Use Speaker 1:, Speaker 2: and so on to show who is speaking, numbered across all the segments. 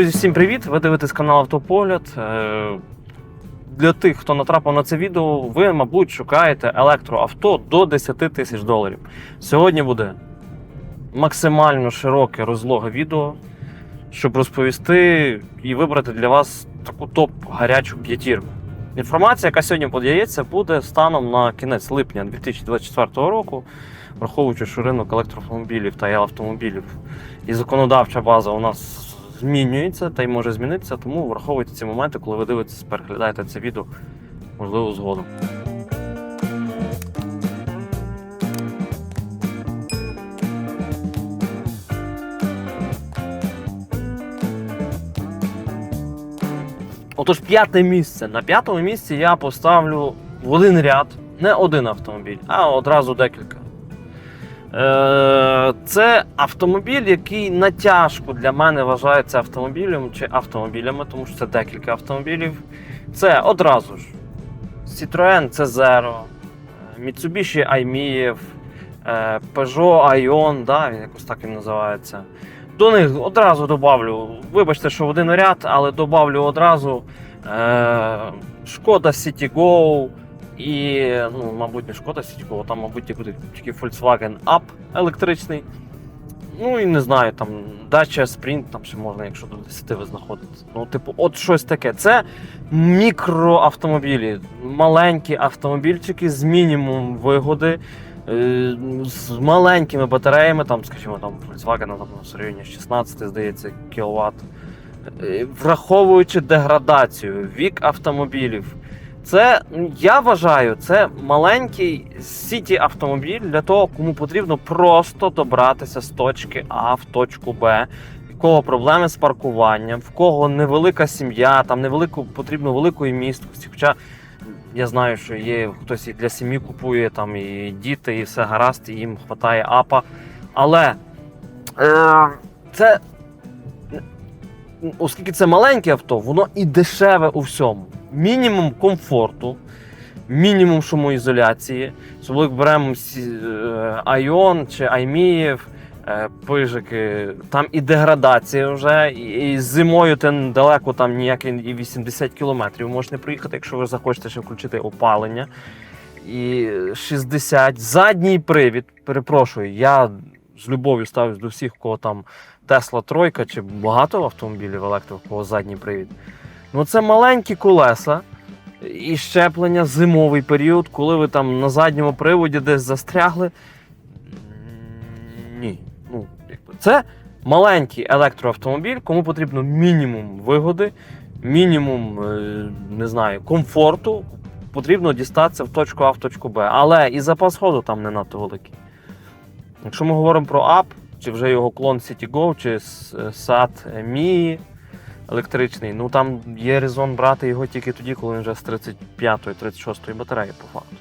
Speaker 1: Друзі, всім привіт! Ви дивитесь канал Автопогляд. Е, Для тих, хто натрапив на це відео, ви, мабуть, шукаєте електроавто до 10 тисяч доларів. Сьогодні буде максимально широке розлоге відео, щоб розповісти і вибрати для вас таку топ гарячу п'ятірку. Інформація, яка сьогодні подається, буде станом на кінець липня 2024 року, враховуючи, що ринок електроавтомобілів та автомобілів і законодавча база у нас змінюється та й може змінитися, тому враховуйте ці моменти, коли ви дивитесь, переглядаєте це відео, можливо, згодом. Отож, п'яте місце. На п'ятому місці я поставлю в один ряд не один автомобіль, а одразу декілька. Е, Це автомобіль, який натяжку для мене вважається автомобілем чи автомобілями, тому що це декілька автомобілів. Це одразу ж Citroën C0, Mitsubishi Aimiev, е, Peugeot Ion, да, він якось так він називається. До них одразу добавлю, вибачте, що в один ряд, але добавлю одразу е, Шкода Citigo, і, ну, мабуть, не шкода Сітькова, там, мабуть, буде тільки Volkswagen Up електричний. Ну і не знаю, там Dacia Sprint, там ще можна, якщо до 10 ви знаходитесь. Ну, типу, от щось таке. Це мікроавтомобілі, маленькі автомобільчики з мінімум вигоди, е, з маленькими батареями, там, скажімо, там Volkswagen там, в районі 16, здається, кВт. Е, Враховуючи деградацію, вік автомобілів. Це я вважаю, це маленький сіті автомобіль для того, кому потрібно просто добратися з точки А в точку Б. В кого проблеми з паркуванням, в кого невелика сім'я, там невелику потрібно великої місткості. Хоча я знаю, що є хтось і для сім'ї купує там і діти, і все гаразд, і їм вистачає апа. Але е, це оскільки це маленьке авто, воно і дешеве у всьому. Мінімум комфорту, мінімум шумоізоляції. Особливо беремо Айон чи Айміїв, е, пижики, там і деградація вже, і, зимою ти далеко там ніякий і 80 кілометрів можеш не проїхати, якщо ви захочете ще включити опалення. І 60. Задній привід, перепрошую, я з любов'ю ставлюсь до всіх, у кого там Тесла тройка чи багато автомобілів електрик, у кого задній привід. Ну це маленькі колеса і щеплення зимовий період, коли ви там на задньому приводі десь застрягли. Ні. Ну, якби це маленький електроавтомобіль, кому потрібно мінімум вигоди, мінімум е, не знаю, комфорту. Потрібно дістатися в точку А в точку Б. Але і запас ходу там не надто великий. Якщо ми говоримо про АП, чи вже його клон CityGo, чи с- SAT Mii електричний, ну там є резон брати його тільки тоді, коли він вже з 35-36 батареї по факту.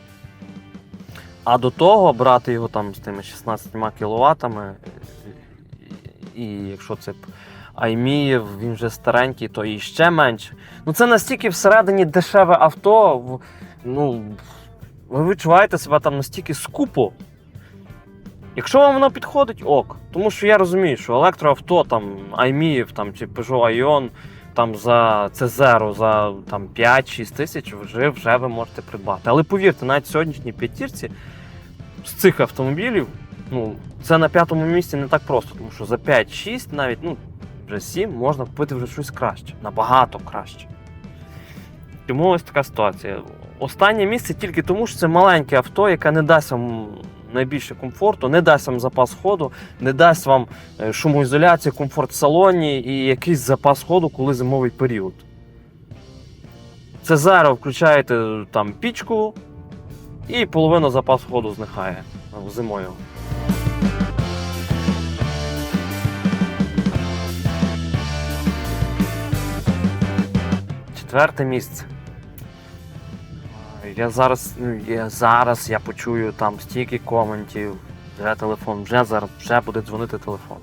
Speaker 1: А до того брати його там з тими 16 кВт, і якщо це Аймієв, він вже старенький, то і ще менше. Ну це настільки всередині дешеве авто. Ну, ви відчуваєте себе там настільки скупо. Якщо вам воно підходить, ок. Тому що я розумію, що електроавто, там Айміїв там, чи Peugeot Ion, там за C0 за там, 5-6 тисяч вже, вже ви можете придбати. Але повірте, навіть сьогоднішній п'ятірці з цих автомобілів, ну, це на п'ятому місці не так просто, тому що за 5-6, навіть ну, вже 7 можна купити вже щось краще, набагато краще. Тому ось така ситуація. Останнє місце тільки тому, що це маленьке авто, яке не дасть вам найбільше комфорту, не дасть вам запас ходу, не дасть вам е, шумоізоляцію, комфорт в салоні і якийсь запас ходу, коли зимовий період. Це зараз включаєте е, там пічку, і половина запасу ходу зникає е, зимою. Четверте місце. Я зараз, ну, я зараз я почую там стільки коментів, вже телефон, вже зараз вже буде дзвонити телефон.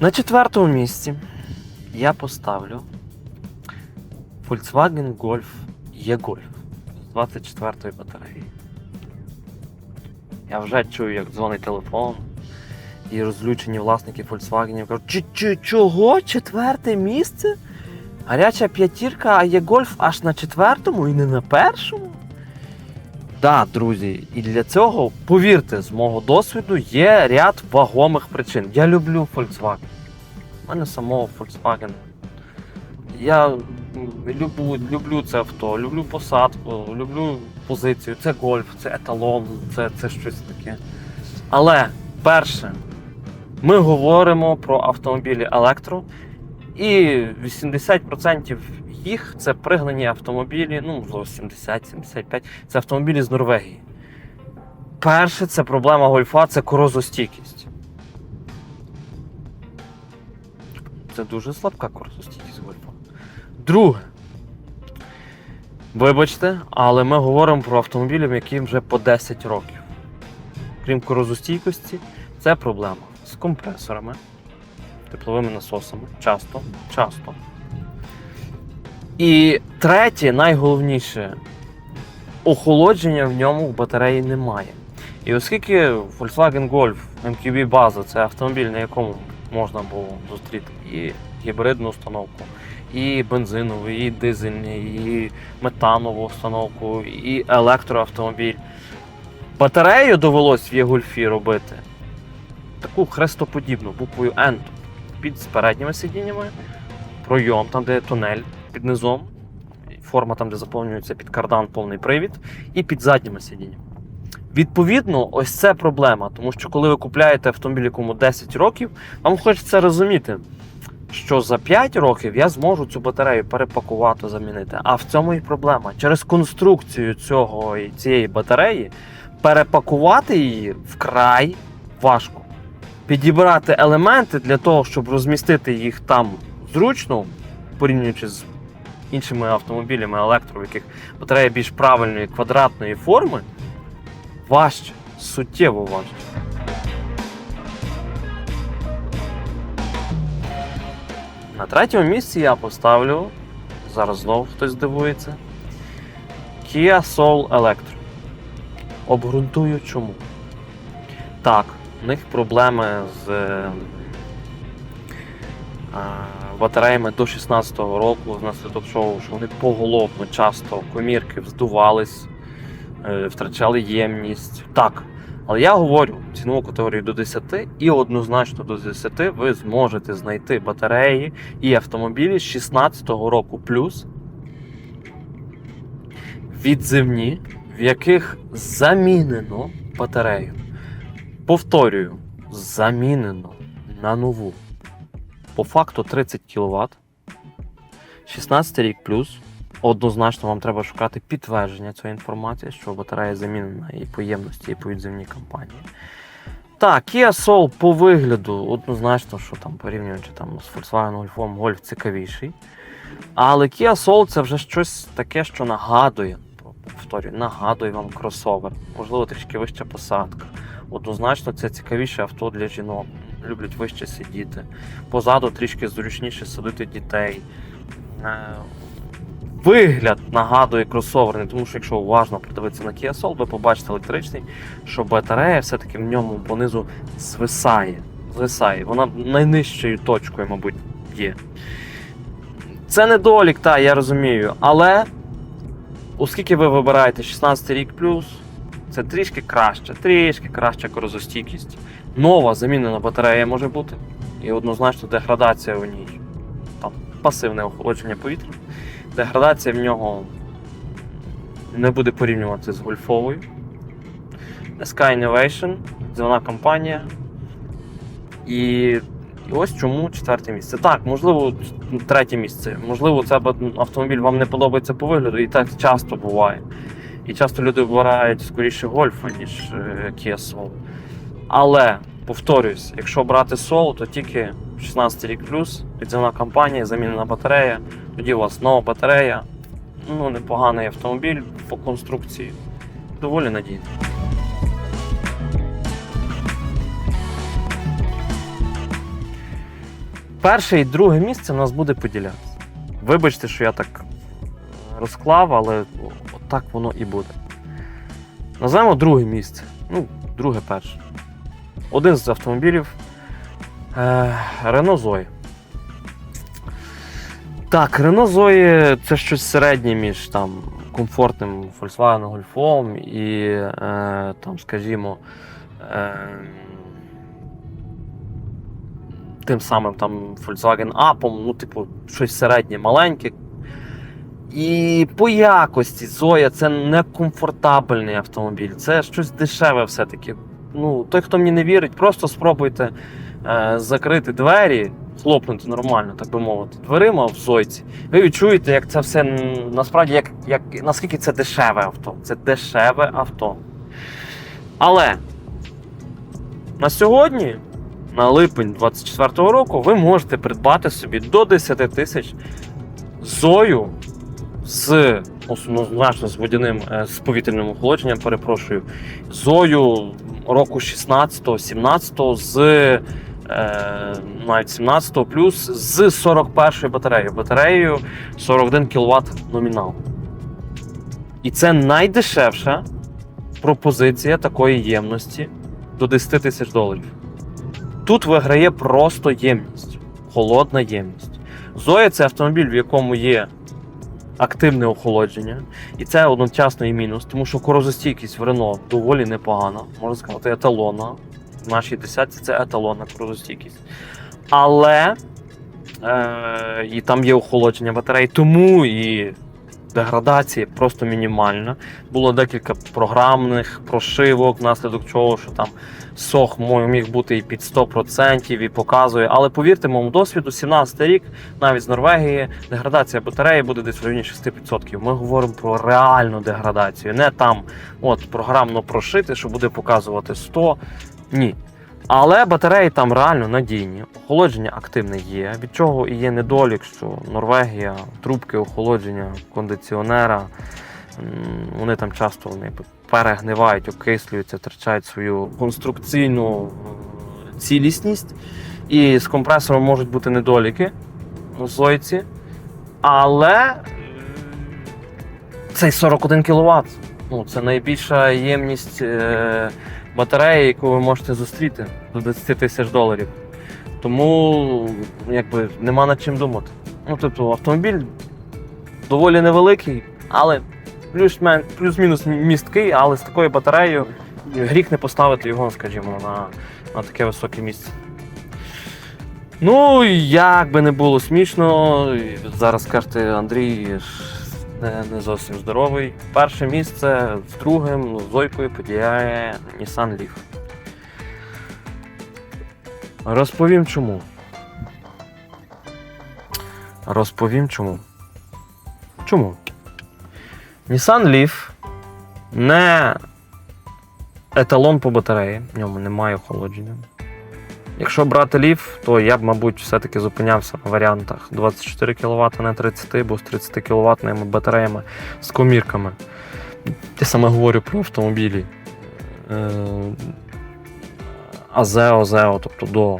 Speaker 1: На четвертому місці я поставлю Volkswagen Golf E-Golf з 24 батареї. Я вже чую, як дзвонить телефон. і розлючені власники Volkswagen кажуть, «Чи- чи- чого четверте місце? Гаряча п'ятірка, а є гольф аж на четвертому і не на першому. Так, друзі, і для цього, повірте, з мого досвіду є ряд вагомих причин. Я люблю Volkswagen. У мене самого Volkswagen. Я люблю, люблю це авто, люблю посадку, люблю позицію. Це гольф, це еталон, це, це щось таке. Але перше, ми говоримо про автомобілі електро, і 80% їх це пригнані автомобілі, ну, можливо, 70-75, це автомобілі з Норвегії. Перше, це проблема гольфа це корозостійкість. Це дуже слабка корозостійкість гольфа. Друге. Вибачте, але ми говоримо про автомобілі, яким вже по 10 років. Крім корозостійкості, це проблема з компресорами, тепловими насосами. Часто. Часто. І третє, найголовніше, охолодження в ньому в батареї немає. І оскільки Volkswagen Golf MQB база це автомобіль, на якому можна було зустріти і гібридну установку, і бензинову, і дизельний, і метанову установку, і електроавтомобіль. Батарею довелось в Є-Гольфі робити таку хрестоподібну буквою N під передніми сидіннями, пройом, там, де тунель під низом, форма там, де заповнюється під кардан повний привід, і під задніми сидіннями. Відповідно, ось це проблема, тому що коли ви купляєте автомобіль, якому 10 років, вам хочеться розуміти, що за 5 років я зможу цю батарею перепакувати, замінити. А в цьому і проблема. Через конструкцію цього, цієї батареї перепакувати її вкрай важко. Підібрати елементи для того, щоб розмістити їх там зручно, порівнюючи з іншими автомобілями електро, в яких батарея більш правильної квадратної форми, важче, суттєво важче. На третьому місці я поставлю, зараз знову хтось здивується, Kia Soul Electro. Обґрунтую чому. Так, в них проблеми з е, батареями до 16-го року, внаслідок чого, що вони поголовно часто комірки вздувались, е, втрачали ємність. Так. Але я говорю цінову категорію до 10 і однозначно до 10 ви зможете знайти батареї і автомобілі з 16-го року плюс відзивні, в яких замінено батарею. Повторюю, замінено на нову. По факту 30 кВт. 16 рік плюс. Однозначно вам треба шукати підтвердження цієї інформації, що батарея замінена і по ємності, і по відзивній кампанії. Так, Kia Soul по вигляду однозначно, що там порівнюючи там, з Volkswagen Golf, Golf цікавіший. Але Kia Soul це вже щось таке, що нагадує, повторюю, нагадує вам кросовер. Можливо, трішки вища посадка. Однозначно, це цікавіше авто для жінок. Люблять вище сидіти. Позаду трішки зручніше садити дітей. Е, Вигляд нагадує кросовер, тому що якщо уважно придивитися на Kia Soul, ви побачите електричний, що батарея все-таки в ньому понизу звисає. Звисає. Вона найнижчою точкою, мабуть, є. Це недолік, та, я розумію. Але оскільки ви вибираєте 16 рік плюс, це трішки краще, трішки краща корозостійкість. Нова замінена батарея може бути. І однозначно деградація у ній. Там пасивне охолодження повітря. Деградація в нього не буде порівнюватися з гольфовою. SK Innovation, дзвона компанія. І, і ось чому четверте місце. Так, можливо, третє місце. Можливо, це автомобіль вам не подобається по вигляду, і так часто буває. І часто люди вибирають скоріше гольфа, ніж е, Kia Soul. Але, повторюсь, якщо брати Soul, то тільки 16 рік плюс, підземна кампанія, замінена батарея, тоді у вас нова батарея, ну, непоганий автомобіль по конструкції. Доволі надійний. Перше і друге місце в нас буде поділятися. Вибачте, що я так розклав, але отак воно і буде. Назвемо друге місце. Ну, друге перше. один з автомобілів е, Renault Zoe. Так, Renault Zoe це щось середнє між там, комфортним Volkswagen Golf і, е, там, скажімо, е, тим самим там Volkswagen Up, ну, типу, щось середнє, маленьке. І по якості Zoya це не комфортабельний автомобіль, це щось дешеве все-таки. Ну, той, хто мені не вірить, просто спробуйте е, закрити двері, хлопнути нормально, так би мовити, дверима в Зойці. Ви відчуєте, як це все насправді, як, як, наскільки це дешеве авто. Це дешеве авто. Але на сьогодні, на липень 24-го року, ви можете придбати собі до 10 тисяч Зою з однозначно з водяним е, з повітряним охолодженням, перепрошую, зою року 16-го, 17-го, з е, навіть 17-го плюс з 41-ї батареєю. Батареєю 41 кВт номінал. І це найдешевша пропозиція такої ємності до 10 тисяч доларів. Тут виграє просто ємність, холодна ємність. Зоя це автомобіль, в якому є активне охолодження, і це одночасно і мінус, тому що корозостійкість в Рено доволі непогана, можна сказати, еталона. В нашій десятці це еталонна корозостійкість. Але е, і там є охолодження батарей, тому і деградація просто мінімальна. Було декілька програмних прошивок, внаслідок чого, що там сох міг бути і під 100% і показує. Але повірте моєму досвіду, 17 рік, навіть з Норвегії, деградація батареї буде десь в районі 6%. Ми говоримо про реальну деградацію, не там от програмно прошити, що буде показувати 100. Ні. Але батареї там реально надійні, охолодження активне є, від чого і є недолік, що Норвегія, трубки охолодження кондиціонера, вони там часто вони перегнивають, окислюються, втрачають свою конструкційну цілісність. І з компресором можуть бути недоліки у Зойці. Але цей 41 кВт. Ну, це найбільша ємність е, батареї, яку ви можете зустріти до 10 тисяч доларів. Тому якби нема над чим думати. Ну, тобто, автомобіль доволі невеликий, але плюс-мінус місткий, але з такою батареєю гріх не поставити його, скажімо, на, на таке високе місце. Ну, як би не було смішно, зараз скажете, Андрій не, не зовсім здоровий. Перше місце з другим ну, Зойкою поділяє Nissan Leaf. Розповім чому. Розповім чому. Чому? Nissan Leaf не еталон по батареї, в ньому немає охолодження. Якщо брати Leaf, то я б, мабуть, все-таки зупинявся на варіантах 24 кВт, а не 30, бо з 30 кВт батареями з комірками. Я саме говорю про автомобілі. Е, Азео, Зео, тобто до,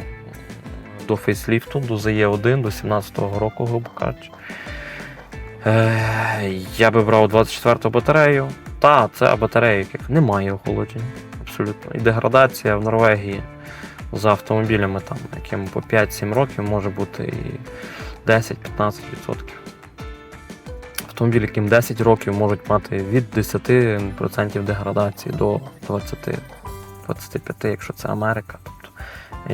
Speaker 1: до фейсліфту, до ZE1, до 17-го року, грубо кажучи. Е, я би брав 24-ту батарею. Та, це батарея, яких немає охолодження. Абсолютно. І деградація в Норвегії за автомобілями, там, яким по 5-7 років може бути і 10-15%. Автомобілі, яким 10 років можуть мати від 10% деградації до 20, 25, якщо це Америка, тобто,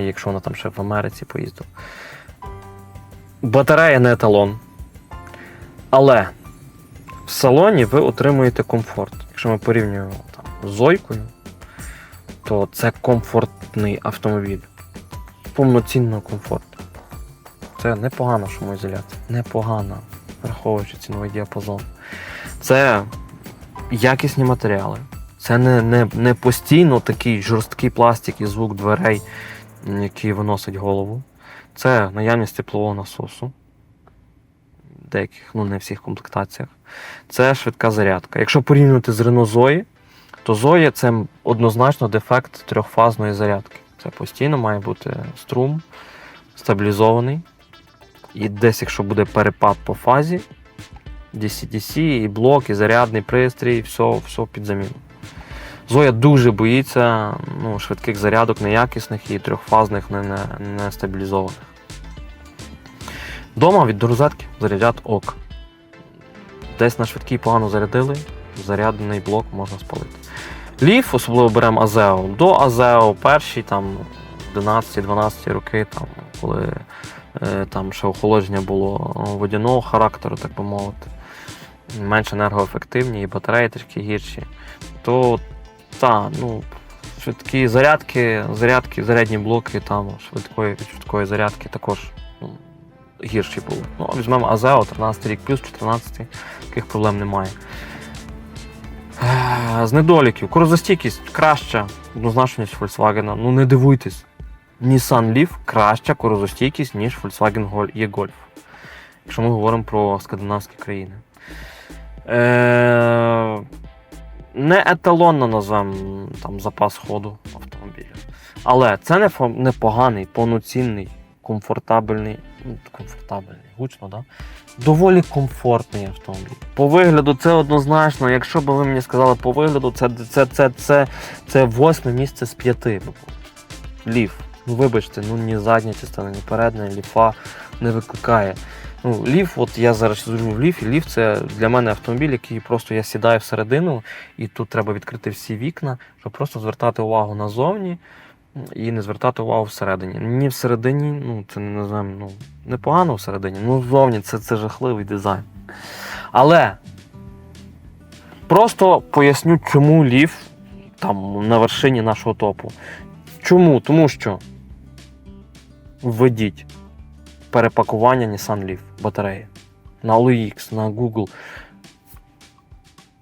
Speaker 1: якщо вона там ще в Америці поїздила. Батарея не еталон. Але в салоні ви отримуєте комфорт. Якщо ми порівнюємо там, з Зойкою, то це комфортний автомобіль. Повноцінно комфортний. Це непогана шумоізоляція. Непогана, враховуючи ціновий діапазон. Це якісні матеріали. Це не, не, не постійно такий жорсткий пластик і звук дверей, який виносить голову. Це наявність теплового насосу. Деяких, ну не всіх комплектаціях. Це швидка зарядка. Якщо порівнювати з Renault Zoe, то Zoe це однозначно дефект трьохфазної зарядки. Це постійно має бути струм стабілізований. І десь, якщо буде перепад по фазі, DC-DC, і блок, і зарядний пристрій, все, все під заміну. Зоя дуже боїться ну, швидких зарядок, неякісних і трьохфазних, не, не. Дома від розетки зарядять ок. Десь на швидкій погано зарядили, зарядний блок можна спалити. Ліф, особливо беремо Азео. До Азео перші там 11-12 роки, там, коли е, там ще охолодження було водяного характеру, так би мовити, менш енергоефективні і батареї трішки гірші, то та, ну, швидкі зарядки, зарядки, зарядні блоки там швидкої, швидкої зарядки також ну, гірші були. Ну, візьмемо Азео, 13 рік плюс, 14, таких проблем немає. Е, З недоліків. Корозостійкість краща, однозначно, ніж Volkswagen. Ну не дивуйтесь. Nissan Leaf краща корозостійкість, ніж Volkswagen E-Golf. Якщо ми говоримо про скандинавські країни. Е, не еталонно назвемо там запас ходу автомобіля. Але це не поганий, повноцінний, комфортабельний. ну, Комфортабельний, гучно, да? доволі комфортний автомобіль. По вигляду це однозначно. Якщо б ви мені сказали по вигляду, це, це, це, це, це восьме місце з п'яти. Ліф. Ну вибачте, ну ні задня частина, ні передня, ліфа не викликає. Ну, ліф, от я зараз сиджу в ліфі. Ліф це для мене автомобіль, який просто я сідаю всередину, і тут треба відкрити всі вікна, щоб просто звертати увагу назовні і не звертати увагу всередині. Ні всередині, ну це не називаємо, ну, непогано всередині, ну зовні це, це жахливий дизайн. Але просто поясню, чому ліф там на вершині нашого топу. Чому? Тому що введіть перепакування Nissan Leaf батареї на OLX, на Google.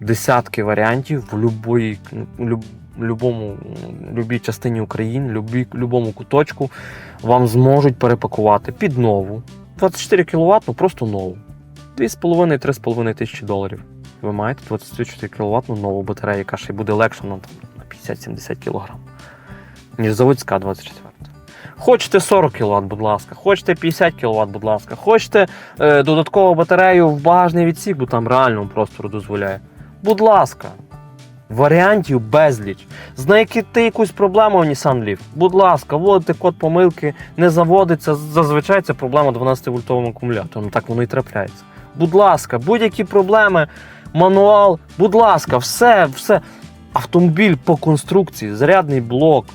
Speaker 1: Десятки варіантів в люб, любому, любій частині України, любій, любому куточку вам зможуть перепакувати під нову. 24 кВт, ну просто нову. 2,5-3,5 тисячі доларів. Ви маєте 24 кВт нову батарею, яка ще й буде легша на, на 50-70 кг, ніж заводська 24. Хочете 40 кВт, будь ласка, хочете 50 кВт, будь ласка, хочете е, додаткову батарею в багажний відсік, бо там реально простору дозволяє. Будь ласка, варіантів безліч. Знайдете якусь проблему в Nissan Leaf. Будь ласка, вводите код помилки, не заводиться. Зазвичай це проблема 12-вольтовим акумулятором. Так воно і трапляється. Будь ласка, будь-які проблеми, мануал, будь ласка, все, все. Автомобіль по конструкції, зарядний блок,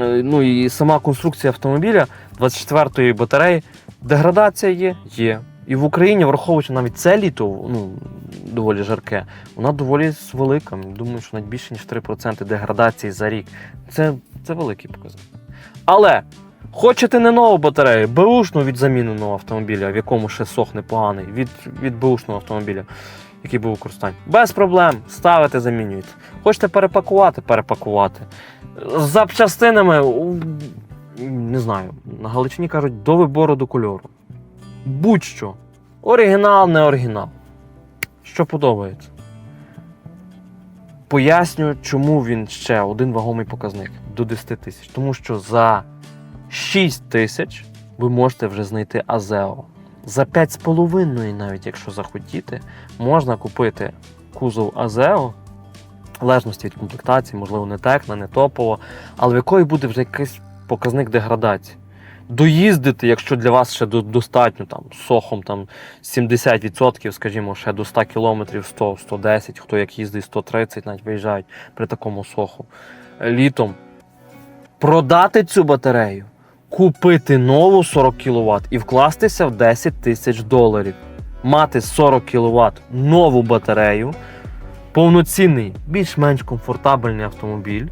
Speaker 1: е, ну і сама конструкція автомобіля 24-ї батареї. Деградація є? Є. І в Україні, враховуючи навіть це літо, ну, доволі жарке, вона доволі велика. Думаю, що навіть більше, ніж 3% деградації за рік. Це, це великий показник. Але хочете не нову батарею, беушну від заміненого автомобіля, в якому ще сохне поганий, від, від беушного автомобіля, який був у користанні. Без проблем ставите, замінюєте. Хочете перепакувати, перепакувати. З запчастинами, не знаю, на Галичині кажуть, до вибору до кольору. Будь-що. Оригінал, не оригінал. Що подобається. Поясню, чому він ще один вагомий показник до 10 тисяч. Тому що за 6 тисяч ви можете вже знайти Азео. За 5,5 навіть, якщо захотіти, можна купити кузов Азео, залежності від комплектації, можливо, не текна, не топово, але в якої буде вже якийсь показник деградації. Доїздити, якщо для вас ще достатньо там сохом там 70%, скажімо, ще до 100 км, 100, 110, хто як їздить 130, навіть виїжджають при такому соху. Літом продати цю батарею, купити нову 40 кВт і вкластися в 10 тисяч доларів. Мати 40 кВт нову батарею, повноцінний, більш-менш комфортабельний автомобіль.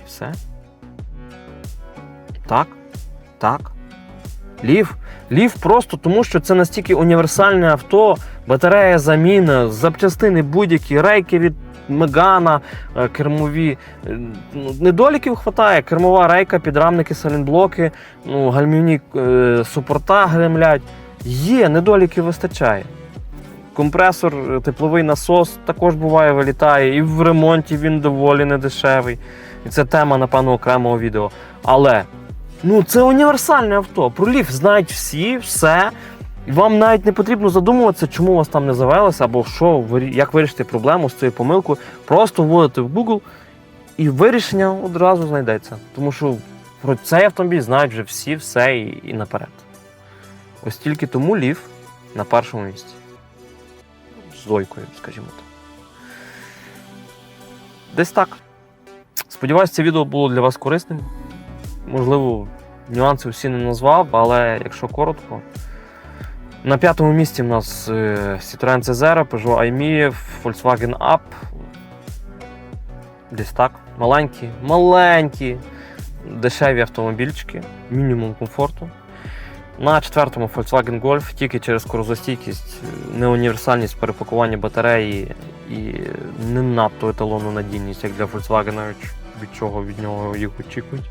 Speaker 1: І все. Так, так. Лів. Лів просто тому, що це настільки універсальне авто, батарея заміна, запчастини будь-які, рейки від Мегана, е, кермові. Е, ну, Недоліків вистачає. Кермова рейка, підрамники, салінблоки, ну, гальмівні е, супорта гремлять. Є, недоліків вистачає. Компресор, е, тепловий насос також буває вилітає, і в ремонті він доволі недешевий. І це тема, напевно, окремого відео. Але Ну, це універсальне авто. Про ліф знають всі, все. І вам навіть не потрібно задумуватися, чому у вас там не завелося, або що, як вирішити проблему з цією помилкою. Просто вводите в Google і вирішення одразу знайдеться. Тому що про цей автомобіль знають вже всі, все і, і наперед. Ось тільки тому лів на першому місці. З Зойкою, скажімо так. Десь так. Сподіваюсь, це відео було для вас корисним. Можливо, нюанси всі не назвав, але якщо коротко. На п'ятому місці в нас е, Citroen C0, Peugeot iMi, Volkswagen Up. Десь так. Маленькі, маленькі, дешеві автомобільчики, мінімум комфорту. На четвертому Volkswagen Golf тільки через скорозостійкість, е, неуніверсальність перепакування батареї і не надто еталонну надійність, як для Volkswagen, від чого від нього їх очікують.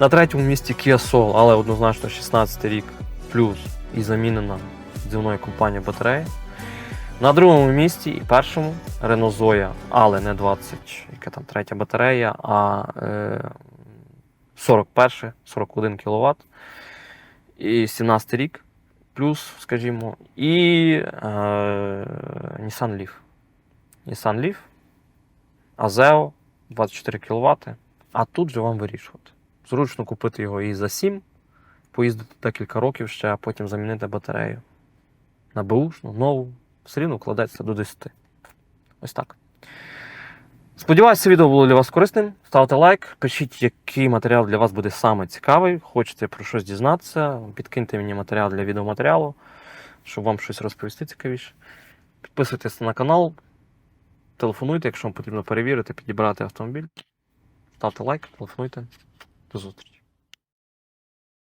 Speaker 1: На третьому місці Kia Soul, але однозначно 16 рік плюс і замінена зі компанія батарея. На другому місці і першому Renault Zoe, але не 20, яка там третя батарея, а е, 41, 41 кВт. І 17 рік плюс, скажімо, і е, Nissan Leaf. Nissan Leaf, Azeo 24 кВт. А тут же вам вирішувати. Зручно купити його і за 7, поїздити декілька років ще, а потім замінити батарею на беушну, нову, все рівно кладеться до 10. Ось так. Сподіваюся, відео було для вас корисним. Ставте лайк, пишіть, який матеріал для вас буде саме цікавий. Хочете про щось дізнатися, підкиньте мені матеріал для відеоматеріалу, щоб вам щось розповісти цікавіше. Підписуйтесь на канал, телефонуйте, якщо вам потрібно перевірити, підібрати автомобіль. Ставте лайк, телефонуйте. До зустрічі.